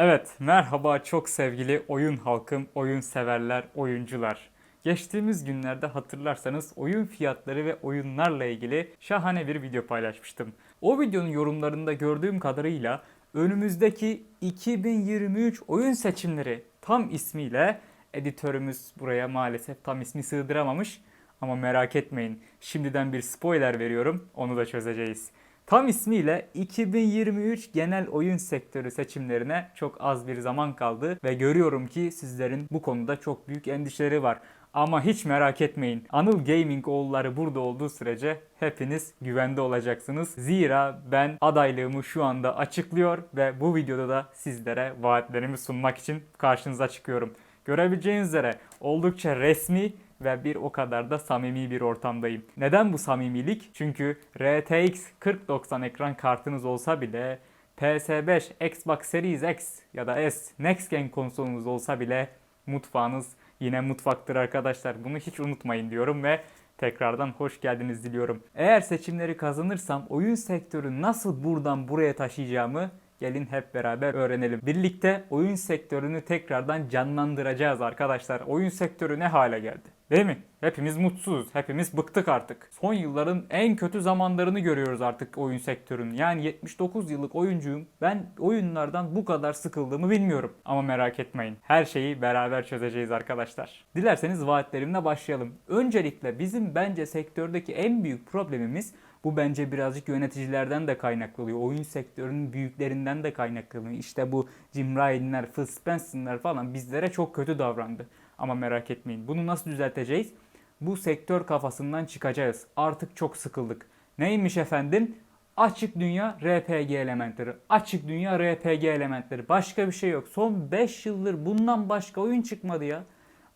Evet, merhaba çok sevgili oyun halkım, oyun severler, oyuncular. Geçtiğimiz günlerde hatırlarsanız oyun fiyatları ve oyunlarla ilgili şahane bir video paylaşmıştım. O videonun yorumlarında gördüğüm kadarıyla önümüzdeki 2023 oyun seçimleri tam ismiyle editörümüz buraya maalesef tam ismi sığdıramamış. Ama merak etmeyin. Şimdiden bir spoiler veriyorum. Onu da çözeceğiz. Tam ismiyle 2023 genel oyun sektörü seçimlerine çok az bir zaman kaldı ve görüyorum ki sizlerin bu konuda çok büyük endişeleri var. Ama hiç merak etmeyin. Anıl Gaming oğulları burada olduğu sürece hepiniz güvende olacaksınız. Zira ben adaylığımı şu anda açıklıyor ve bu videoda da sizlere vaatlerimi sunmak için karşınıza çıkıyorum. Görebileceğiniz üzere oldukça resmi ve bir o kadar da samimi bir ortamdayım. Neden bu samimilik? Çünkü RTX 4090 ekran kartınız olsa bile PS5, Xbox Series X ya da S Next Gen konsolunuz olsa bile mutfağınız yine mutfaktır arkadaşlar. Bunu hiç unutmayın diyorum ve tekrardan hoş geldiniz diliyorum. Eğer seçimleri kazanırsam oyun sektörü nasıl buradan buraya taşıyacağımı Gelin hep beraber öğrenelim. Birlikte oyun sektörünü tekrardan canlandıracağız arkadaşlar. Oyun sektörü ne hale geldi? Değil mi? Hepimiz mutsuzuz. Hepimiz bıktık artık. Son yılların en kötü zamanlarını görüyoruz artık oyun sektörünün. Yani 79 yıllık oyuncuyum. Ben oyunlardan bu kadar sıkıldığımı bilmiyorum. Ama merak etmeyin. Her şeyi beraber çözeceğiz arkadaşlar. Dilerseniz vaatlerimle başlayalım. Öncelikle bizim bence sektördeki en büyük problemimiz bu bence birazcık yöneticilerden de kaynaklanıyor. Oyun sektörünün büyüklerinden de kaynaklanıyor. İşte bu Jim Ryan'ler, Phil Spencer'lar falan bizlere çok kötü davrandı. Ama merak etmeyin. Bunu nasıl düzelteceğiz? Bu sektör kafasından çıkacağız. Artık çok sıkıldık. Neymiş efendim? Açık dünya RPG elementleri. Açık dünya RPG elementleri. Başka bir şey yok. Son 5 yıldır bundan başka oyun çıkmadı ya.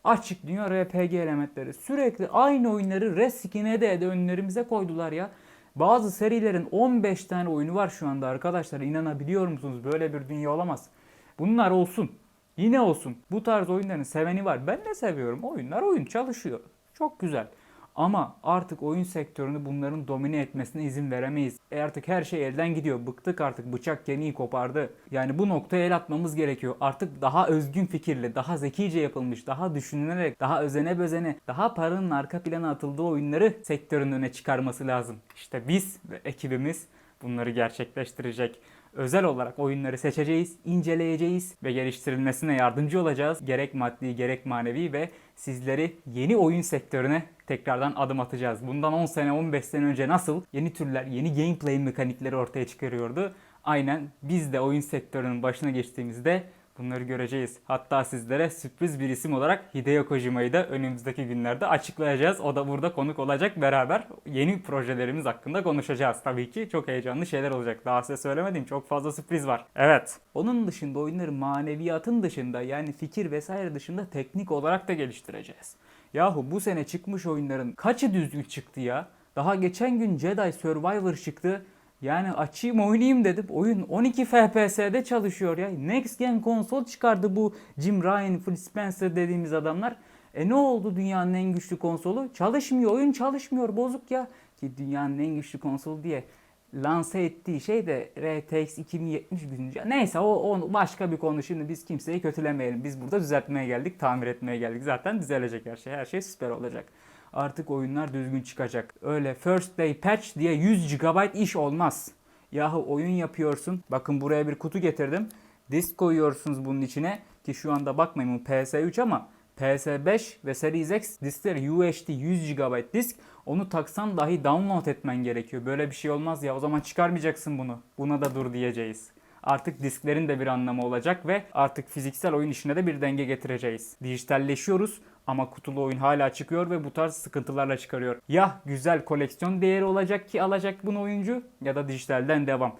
Açık dünya RPG elementleri. Sürekli aynı oyunları reskine de de önlerimize koydular ya. Bazı serilerin 15 tane oyunu var şu anda arkadaşlar. İnanabiliyor musunuz? Böyle bir dünya olamaz. Bunlar olsun. Yine olsun. Bu tarz oyunların seveni var. Ben de seviyorum. Oyunlar oyun çalışıyor. Çok güzel. Ama artık oyun sektörünü bunların domine etmesine izin veremeyiz. E artık her şey elden gidiyor. Bıktık artık. Bıçak kemiği kopardı. Yani bu noktaya el atmamız gerekiyor. Artık daha özgün fikirli, daha zekice yapılmış, daha düşünülerek, daha özene bezene, daha paranın arka plana atıldığı oyunları sektörün öne çıkarması lazım. İşte biz ve ekibimiz bunları gerçekleştirecek. Özel olarak oyunları seçeceğiz, inceleyeceğiz ve geliştirilmesine yardımcı olacağız. Gerek maddi gerek manevi ve sizleri yeni oyun sektörüne tekrardan adım atacağız. Bundan 10 sene 15 sene önce nasıl yeni türler, yeni gameplay mekanikleri ortaya çıkarıyordu. Aynen biz de oyun sektörünün başına geçtiğimizde Bunları göreceğiz. Hatta sizlere sürpriz bir isim olarak Hideo Kojima'yı da önümüzdeki günlerde açıklayacağız. O da burada konuk olacak. Beraber yeni projelerimiz hakkında konuşacağız. Tabii ki çok heyecanlı şeyler olacak. Daha size söylemedim. Çok fazla sürpriz var. Evet. Onun dışında oyunları maneviyatın dışında yani fikir vesaire dışında teknik olarak da geliştireceğiz. Yahu bu sene çıkmış oyunların kaçı düzgün çıktı ya? Daha geçen gün Jedi Survivor çıktı. Yani açayım oynayayım dedim. Oyun 12 FPS'de çalışıyor ya. Next Gen konsol çıkardı bu Jim Ryan, Phil Spencer dediğimiz adamlar. E ne oldu dünyanın en güçlü konsolu? Çalışmıyor. Oyun çalışmıyor. Bozuk ya. Ki dünyanın en güçlü konsolu diye lanse ettiği şey de RTX 2070 güncel. Neyse o, o başka bir konu. Şimdi biz kimseyi kötülemeyelim. Biz burada düzeltmeye geldik, tamir etmeye geldik. Zaten düzelecek her şey. Her şey süper olacak artık oyunlar düzgün çıkacak. Öyle first day patch diye 100 GB iş olmaz. Yahu oyun yapıyorsun. Bakın buraya bir kutu getirdim. Disk koyuyorsunuz bunun içine. Ki şu anda bakmayın bu PS3 ama PS5 ve Series X diskleri UHD 100 GB disk. Onu taksan dahi download etmen gerekiyor. Böyle bir şey olmaz ya. O zaman çıkarmayacaksın bunu. Buna da dur diyeceğiz. Artık disklerin de bir anlamı olacak ve artık fiziksel oyun işine de bir denge getireceğiz. Dijitalleşiyoruz ama kutulu oyun hala çıkıyor ve bu tarz sıkıntılarla çıkarıyor. Ya güzel koleksiyon değeri olacak ki alacak bunu oyuncu ya da dijitalden devam.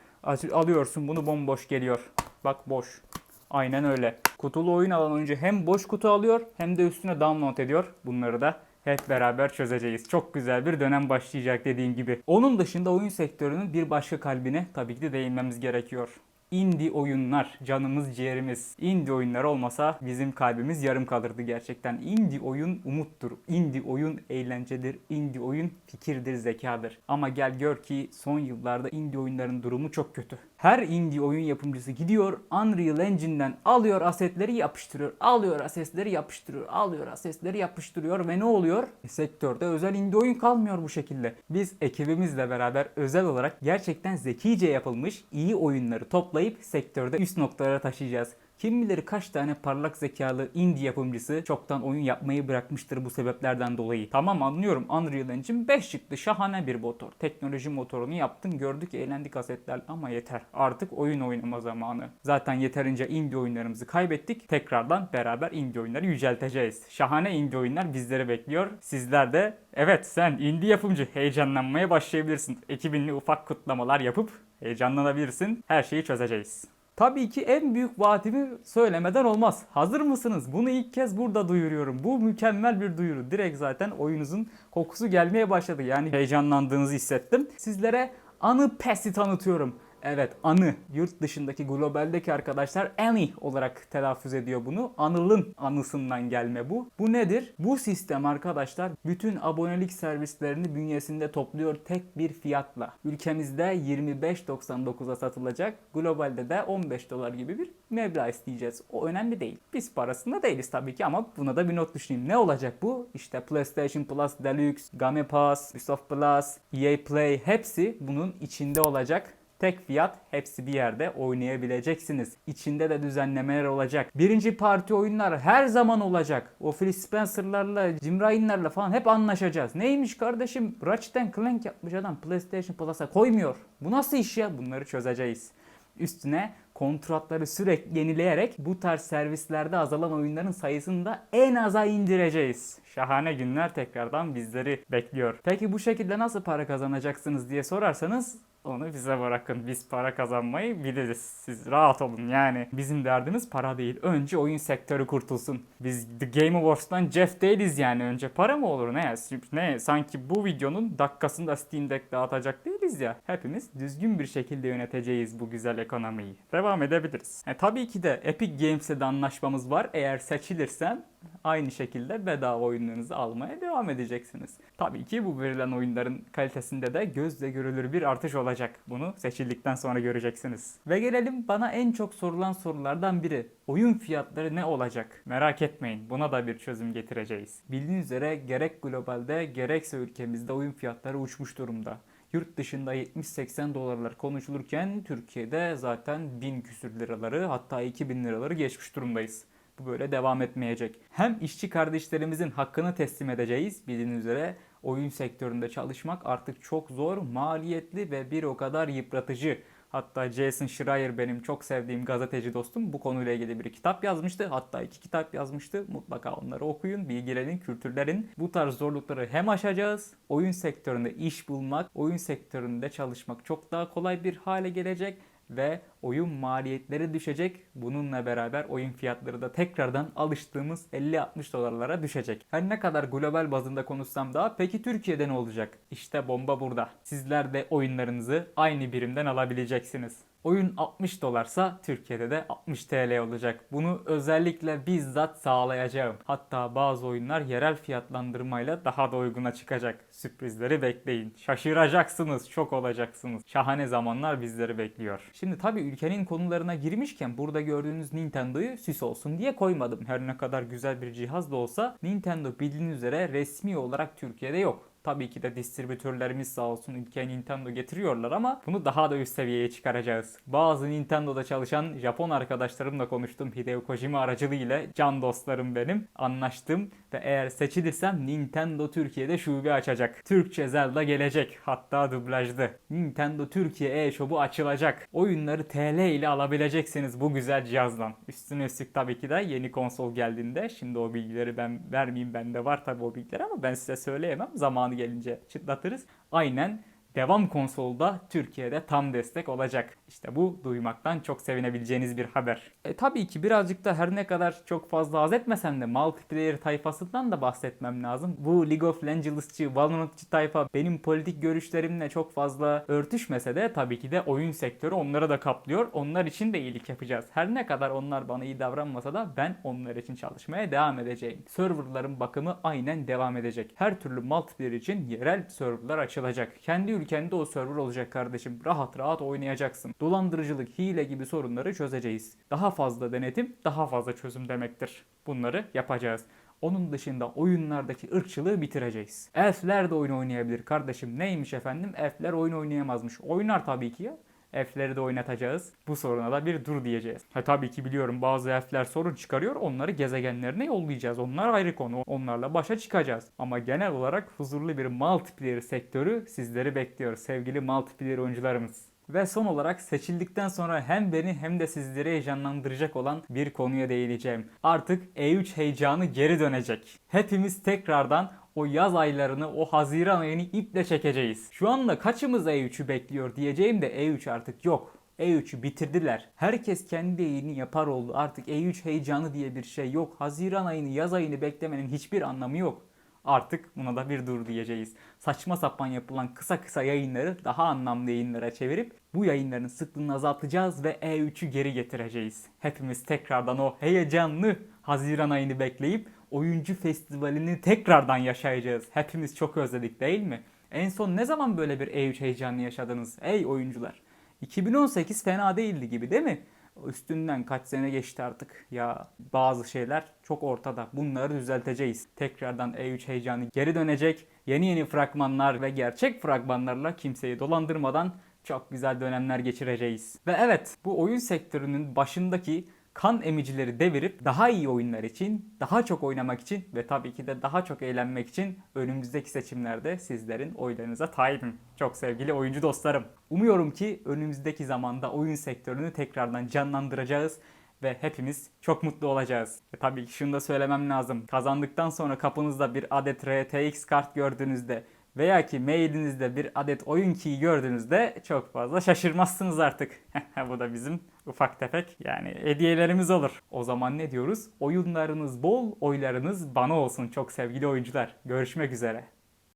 Alıyorsun bunu bomboş geliyor. Bak boş. Aynen öyle. Kutulu oyun alan oyuncu hem boş kutu alıyor hem de üstüne download ediyor. Bunları da hep beraber çözeceğiz. Çok güzel bir dönem başlayacak dediğim gibi. Onun dışında oyun sektörünün bir başka kalbine tabii ki de değinmemiz gerekiyor. Indie oyunlar canımız ciğerimiz. Indie oyunlar olmasa bizim kalbimiz yarım kalırdı gerçekten. Indie oyun umuttur. Indie oyun eğlencedir. Indie oyun fikirdir, zekadır. Ama gel gör ki son yıllarda indie oyunların durumu çok kötü. Her indie oyun yapımcısı gidiyor Unreal Engine'den alıyor asetleri yapıştırıyor. Alıyor asetleri yapıştırıyor. Alıyor asetleri yapıştırıyor ve ne oluyor? E, sektörde özel indie oyun kalmıyor bu şekilde. Biz ekibimizle beraber özel olarak gerçekten zekice yapılmış iyi oyunları toplayıp sektörde üst noktalara taşıyacağız. Kim bilir kaç tane parlak zekalı indie yapımcısı çoktan oyun yapmayı bırakmıştır bu sebeplerden dolayı. Tamam anlıyorum Unreal Engine 5 çıktı şahane bir motor. Teknoloji motorunu yaptın gördük eğlendik asetler ama yeter. Artık oyun oynama zamanı. Zaten yeterince indie oyunlarımızı kaybettik. Tekrardan beraber indie oyunları yücelteceğiz. Şahane indie oyunlar bizleri bekliyor. Sizler de evet sen indie yapımcı heyecanlanmaya başlayabilirsin. Ekibinle ufak kutlamalar yapıp heyecanlanabilirsin. Her şeyi çözeceğiz. Tabii ki en büyük vaatimi söylemeden olmaz. Hazır mısınız? Bunu ilk kez burada duyuruyorum. Bu mükemmel bir duyuru. Direkt zaten oyunuzun kokusu gelmeye başladı. Yani heyecanlandığınızı hissettim. Sizlere Anı Pest'i tanıtıyorum. Evet Anı. Yurt dışındaki globaldeki arkadaşlar Annie olarak telaffuz ediyor bunu. Anıl'ın anısından gelme bu. Bu nedir? Bu sistem arkadaşlar bütün abonelik servislerini bünyesinde topluyor tek bir fiyatla. Ülkemizde 25.99'a satılacak. Globalde de 15 dolar gibi bir meblağ isteyeceğiz. O önemli değil. Biz parasında değiliz tabii ki ama buna da bir not düşüneyim. Ne olacak bu? İşte PlayStation Plus Deluxe, Game Pass, Ubisoft Plus, EA Play hepsi bunun içinde olacak. Tek fiyat hepsi bir yerde oynayabileceksiniz. İçinde de düzenlemeler olacak. Birinci parti oyunlar her zaman olacak. O Phil Spencer'larla, Jim Ryan'larla falan hep anlaşacağız. Neymiş kardeşim? Ratchet Clank yapmış adam PlayStation Plus'a koymuyor. Bu nasıl iş ya? Bunları çözeceğiz. Üstüne kontratları sürekli yenileyerek bu tarz servislerde azalan oyunların sayısını da en aza indireceğiz. Şahane günler tekrardan bizleri bekliyor. Peki bu şekilde nasıl para kazanacaksınız diye sorarsanız onu bize bırakın. Biz para kazanmayı biliriz. Siz rahat olun yani. Bizim derdimiz para değil. Önce oyun sektörü kurtulsun. Biz The Game Awards'tan Jeff değiliz yani. Önce para mı olur ne? Ne? Sanki bu videonun dakikasında Steam Deck dağıtacak değiliz ya. Hepimiz düzgün bir şekilde yöneteceğiz bu güzel ekonomiyi. Devam edebiliriz. E, tabii ki de Epic Games'e de anlaşmamız var. Eğer seçilirsem aynı şekilde bedava oyunlarınızı almaya devam edeceksiniz. Tabii ki bu verilen oyunların kalitesinde de gözle görülür bir artış olacak. Bunu seçildikten sonra göreceksiniz. Ve gelelim bana en çok sorulan sorulardan biri. Oyun fiyatları ne olacak? Merak etmeyin. Buna da bir çözüm getireceğiz. Bildiğiniz üzere gerek globalde gerekse ülkemizde oyun fiyatları uçmuş durumda. Yurt dışında 70-80 dolarlar konuşulurken Türkiye'de zaten 1000 küsür liraları hatta 2000 liraları geçmiş durumdayız. Bu böyle devam etmeyecek. Hem işçi kardeşlerimizin hakkını teslim edeceğiz. Bildiğiniz üzere oyun sektöründe çalışmak artık çok zor, maliyetli ve bir o kadar yıpratıcı. Hatta Jason Schreier benim çok sevdiğim gazeteci dostum bu konuyla ilgili bir kitap yazmıştı. Hatta iki kitap yazmıştı. Mutlaka onları okuyun, bilgilerin, kültürlerin. Bu tarz zorlukları hem aşacağız. Oyun sektöründe iş bulmak, oyun sektöründe çalışmak çok daha kolay bir hale gelecek ve oyun maliyetleri düşecek. Bununla beraber oyun fiyatları da tekrardan alıştığımız 50-60 dolarlara düşecek. Her ne kadar global bazında konuşsam da peki Türkiye'de ne olacak? İşte bomba burada. Sizler de oyunlarınızı aynı birimden alabileceksiniz. Oyun 60 dolarsa Türkiye'de de 60 TL olacak. Bunu özellikle bizzat sağlayacağım. Hatta bazı oyunlar yerel fiyatlandırmayla daha da uyguna çıkacak. Sürprizleri bekleyin. Şaşıracaksınız, şok olacaksınız. Şahane zamanlar bizleri bekliyor. Şimdi tabii ülkenin konularına girmişken burada gördüğünüz Nintendo'yu süs olsun diye koymadım. Her ne kadar güzel bir cihaz da olsa Nintendo bildiğiniz üzere resmi olarak Türkiye'de yok. Tabii ki de distribütörlerimiz sağ olsun ülkeye Nintendo getiriyorlar ama bunu daha da üst seviyeye çıkaracağız. Bazı Nintendo'da çalışan Japon arkadaşlarımla konuştum Hideo Kojima aracılığıyla. Can dostlarım benim. Anlaştım ve eğer seçilirsem Nintendo Türkiye'de şube açacak. Türkçe Zelda gelecek. Hatta dublajlı. Nintendo Türkiye e-shop'u açılacak. Oyunları TL ile alabileceksiniz bu güzel cihazdan. Üstüne üstlük tabii ki de yeni konsol geldiğinde şimdi o bilgileri ben vermeyeyim bende var tabii o bilgiler ama ben size söyleyemem. Zamanı gelince çıtlatırız. Aynen Devam konsolu da Türkiye'de tam destek olacak. İşte bu duymaktan çok sevinebileceğiniz bir haber. E tabii ki birazcık da her ne kadar çok fazla haz etmesem de multiplayer tayfasından da bahsetmem lazım. Bu League of Legends'çı, Valorant'çı tayfa benim politik görüşlerimle çok fazla örtüşmese de tabii ki de oyun sektörü onlara da kaplıyor. Onlar için de iyilik yapacağız. Her ne kadar onlar bana iyi davranmasa da ben onlar için çalışmaya devam edeceğim. Serverların bakımı aynen devam edecek. Her türlü multiplayer için yerel serverlar açılacak. Kendi ülkende o server olacak kardeşim. Rahat rahat oynayacaksın. Dolandırıcılık, hile gibi sorunları çözeceğiz. Daha fazla denetim, daha fazla çözüm demektir. Bunları yapacağız. Onun dışında oyunlardaki ırkçılığı bitireceğiz. Elfler de oyun oynayabilir kardeşim. Neymiş efendim? Elfler oyun oynayamazmış. Oynar tabii ki ya. Elfleri de oynatacağız. Bu soruna da bir dur diyeceğiz. Ha tabii ki biliyorum bazı elfler sorun çıkarıyor. Onları gezegenlerine yollayacağız. Onlar ayrı konu. Onlarla başa çıkacağız. Ama genel olarak huzurlu bir multiplayer sektörü sizleri bekliyor sevgili multiplayer oyuncularımız. Ve son olarak seçildikten sonra hem beni hem de sizleri heyecanlandıracak olan bir konuya değineceğim. Artık E3 heyecanı geri dönecek. Hepimiz tekrardan o yaz aylarını, o Haziran ayını iple çekeceğiz. Şu anda kaçımız E3'ü bekliyor diyeceğim de E3 artık yok. E3'ü bitirdiler. Herkes kendi yayını yapar oldu. Artık E3 heyecanı diye bir şey yok. Haziran ayını, yaz ayını beklemenin hiçbir anlamı yok. Artık buna da bir dur diyeceğiz. Saçma sapan yapılan kısa kısa yayınları daha anlamlı yayınlara çevirip bu yayınların sıklığını azaltacağız ve E3'ü geri getireceğiz. Hepimiz tekrardan o heyecanlı Haziran ayını bekleyip oyuncu festivalini tekrardan yaşayacağız. Hepimiz çok özledik değil mi? En son ne zaman böyle bir E3 heyecanını yaşadınız ey oyuncular? 2018 fena değildi gibi değil mi? Üstünden kaç sene geçti artık. Ya bazı şeyler çok ortada. Bunları düzelteceğiz. Tekrardan E3 heyecanı geri dönecek. Yeni yeni fragmanlar ve gerçek fragmanlarla kimseyi dolandırmadan çok güzel dönemler geçireceğiz. Ve evet bu oyun sektörünün başındaki kan emicileri devirip daha iyi oyunlar için, daha çok oynamak için ve tabii ki de daha çok eğlenmek için önümüzdeki seçimlerde sizlerin oylarınıza taibim. Çok sevgili oyuncu dostlarım. Umuyorum ki önümüzdeki zamanda oyun sektörünü tekrardan canlandıracağız ve hepimiz çok mutlu olacağız. Ve tabii ki şunu da söylemem lazım. Kazandıktan sonra kapınızda bir adet RTX kart gördüğünüzde veya ki mailinizde bir adet oyun key gördüğünüzde çok fazla şaşırmazsınız artık. Bu da bizim ufak tefek yani hediyelerimiz olur. O zaman ne diyoruz? Oyunlarınız bol, oylarınız bana olsun çok sevgili oyuncular. Görüşmek üzere.